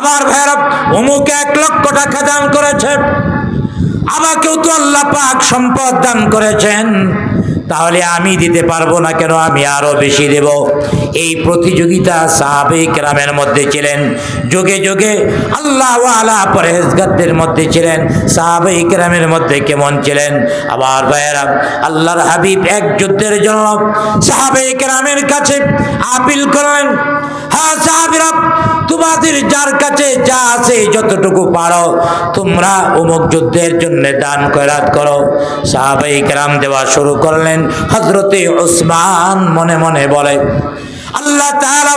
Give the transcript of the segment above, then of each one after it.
আমার ভাইয়েরা অমুক এক লক্ষ টাকা দান করেছেন আমাকেও তো আল্লাহ পাক সম্পদ দান করেছেন। তাহলে আমি দিতে পারব না কেন? আমি আরও বেশি দেব। এই প্রতিযোগিতা সাহাবে কেরামের মধ্যে ছিলেন। যোগে যোগে আল্লাহ আলা পরেজগারদের মধ্যে ছিলেন। সাহাবে কেরামের মধ্যে কেমন ছিলেন? আবার ভাইয়েরা আল্লাহর হাবিব এক যুদ্ধের জন্য সাহাবে কেরামের কাছে আপিল করেন। হ্যাঁ সাহাবিরা তোমাদের যার কাছে যা আছে যতটুকু পারো, তোমরা অমুক যুদ্ধের জন্য দান কয়রাত করো। সাহাবাই কেরাম দেওয়া শুরু করলেন। হজরতে ওসমান মনে মনে বলে, আল্লাহ তারা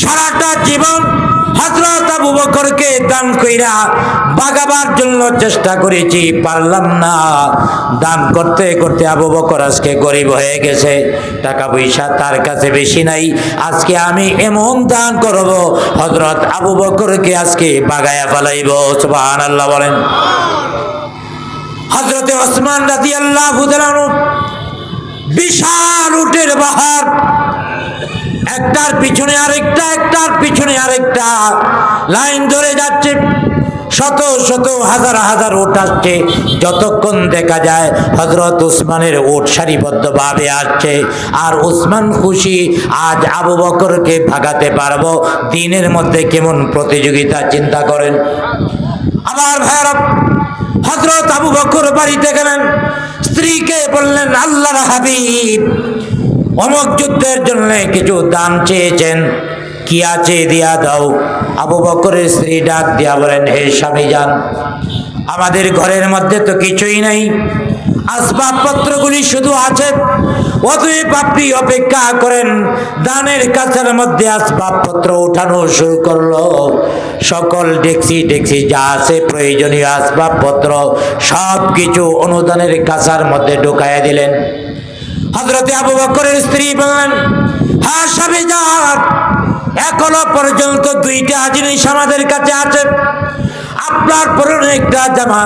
সারাটা জীবন হজরত আবু বকরকে দান কইরা বাগাবার জন্য চেষ্টা করেছি, পারলাম না। দান করতে করতে আবু বকর আজকে গরিব হয়ে গেছে, টাকা পয়সা তার কাছে বেশি নাই। আজকে আমি এমন দান করব হজরত আবু বকরকে আজকে বাগায়া ফেলাইব সুবহান আল্লাহ বলেন। হজরতে ওসমান রাজি আল্লাহ বিশাল উটের বাহার, একটার পিছনে আরেকটা, একটার পিছনে আরেকটা, লাইন ধরে যাচ্ছে। শত শত হাজার হাজার ওট আসছে। যতক্ষণ দেখা যায় হজরত উসমানের ওট সারিবদ্ধভাবে আসছে। আর উসমান খুশি, আজ আবু বকরকে ভাগাতে পারব। দিনের মধ্যে কেমন প্রতিযোগিতা, চিন্তা করেন। আমার ভাইয়েরা হজরত আবু বকর বাড়িতে গেলেন। স্ত্রীকে বললেন, আল্লাহর হাবিব, অমক যুদ্ধের জন্য কিছু দান চেয়েছেন। কি আছে দিয়া দাও। আবু বকরের স্ত্রী ডাক দিয়া বলেন, হে স্বামী যান, আমাদের ঘরের মধ্যে তো কিছুই নাই। আসবাবপত্রগুলি শুধু আছে। অতএব আপনি অপেক্ষা করেন, দানের কাছের মধ্যে আসবাবপত্র উঠানো শুরু করল। সকল ডেক্সি ডেক্সি যা আছে, প্রয়োজনীয় আসবাবপত্র সব কিছু অনুদানের কাছার মধ্যে ঢুকাইয়া দিলেন। হজরতে আবু বকরের স্ত্রী বলেন হ্যাঁ স্বামী যান এখনও পর্যন্ত দুইটা জিনিস আমাদের কাছে আছে। আপনার পরনে একটা জামা,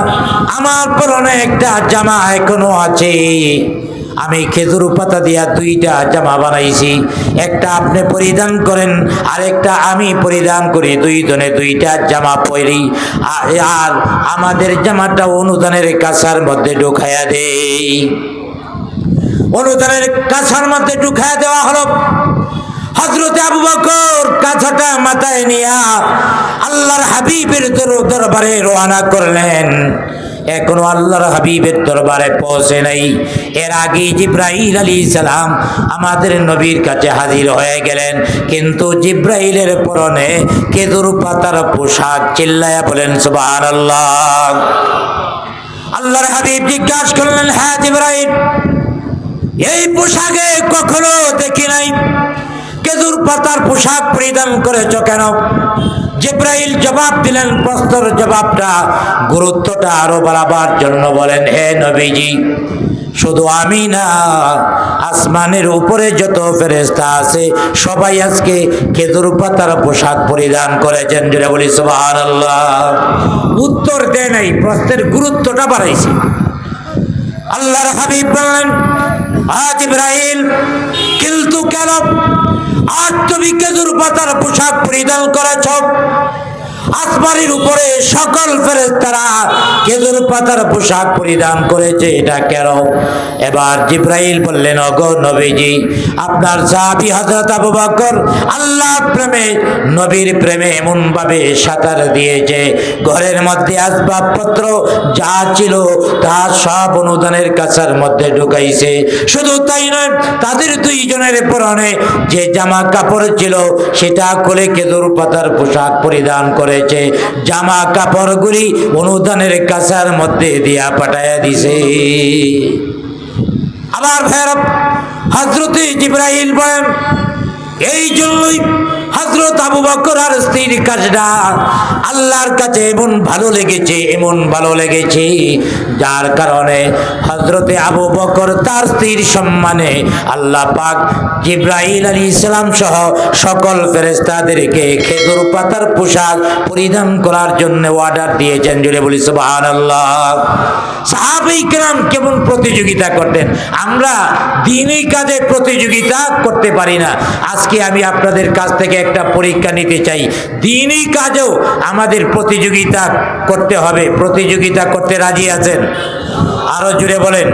আমার পরনে একটা জামা এখনও আছে। আমি খেজুর পাতা দিয়া দুইটা জামা বানাইছি। একটা আপনি পরিধান করেন আর একটা আমি পরিধান করি। দুইজনে দুইটা জামা পরি। আর আমাদের জামাটা অনুদানের কাছার মধ্যে ঢুকাইয়া দেই। অনুদানের কাছার মধ্যে ঢুকাইয়া দেওয়া হলো। হজরতে আবু বকর কাছাটা মাথায় নিয়া আল্লাহর হাবিবের দর- দরবারে রওনা করলেন। এখনও আল্লাহর হাবিবের দরবারে পৌঁছে নাই। এর আগে জিব্রাহিল আলী সালাম আমাদের নবীর কাছে হাজির হয়ে গেলেন। কিন্তু জিব্রাহিলের পরনে কেদুর পাতার পোশাক চিল্লায়া বলেন সুবাহ আল্লাহ আল্লাহর হাবিব জিজ্ঞাসা করলেন হ্যাঁ জিব্রাহিল এই পোশাকে কখনো দেখি নাই? কেদুর পাতার পোশাক পরিধান করেছ কেন? জিব্রাইল জবাব দিলেন প্রস্তর জবাবটা গুরুত্বটা আরও বাড়াবার জন্য বলেন, হে নবীজি, শুধু আমি না, আসমানের উপরে যত ফেরেস্তা আছে, সবাই আজকে কেদুর পাতার পোশাক পরিধান করেছেন। যেটা বলি সুবাহ উত্তর দেয় নাই, প্রশ্নের গুরুত্বটা বাড়াইছে। আল্লাহর হাবিব বললেন আজ ইব্রাহিম কিন্তু কেন কেদুর পাতার পোশাক পরিধান করেছ? আসমানের উপরে সকল ফেরেস্তারা কেদুর পাতার পোশাক পরিধান করেছে, এটা কেন? এবার জিব্রাইল বললেন অগো নবীজি, আপনার সাহাবি হযরত আবু বকর আল্লাহ প্রেমে, নবীর প্রেমে এমন ভাবে সাঁতার দিয়েছে। ঘরের মধ্যে আসবাবপত্র যা ছিল তা সব অনুদানের কাছার মধ্যে ঢুকাইছে। শুধু তাই নয়, তাদের দুইজনের পরনে যে জামা কাপড় ছিল, সেটা খুলে কেদুর পাতার পোশাক পরিধান করেছে জামা কাপড়গুলি অনুদানের কাছার মধ্যে দিয়া পাঠাইয়া দিছে। আবার ফের হজরত জিব্রাহিল বলেন, এই জন্যই হজরত আবু বকর আর স্ত্রীর কাজটা আল্লাহর কাছে এমন ভালো লেগেছে, এমন ভালো লেগেছে, যার কারণে হজরতে আবু বকর তার স্ত্রীর সম্মানে আল্লাহ পাক জিব্রাহিল আলী ইসলাম সহ সকল ফেরেস্তাদেরকে খেজুর পাতার পোশাক পরিধান করার জন্য অর্ডার দিয়েছেন। জুড়ে বলি সুবাহান আল্লাহ সাহাবাই কেরাম কেমন প্রতিযোগিতা করতেন? আমরা দিনই কাজে প্রতিযোগিতা করতে পারি না। আজকে আমি আপনাদের কাছ থেকে একটা পরীক্ষা নিতে চাই। দিনই কাজেও আমাদের প্রতিযোগিতা করতে হবে। প্রতিযোগিতা করতে রাজি আছেন? আরও জুড়ে বলেন।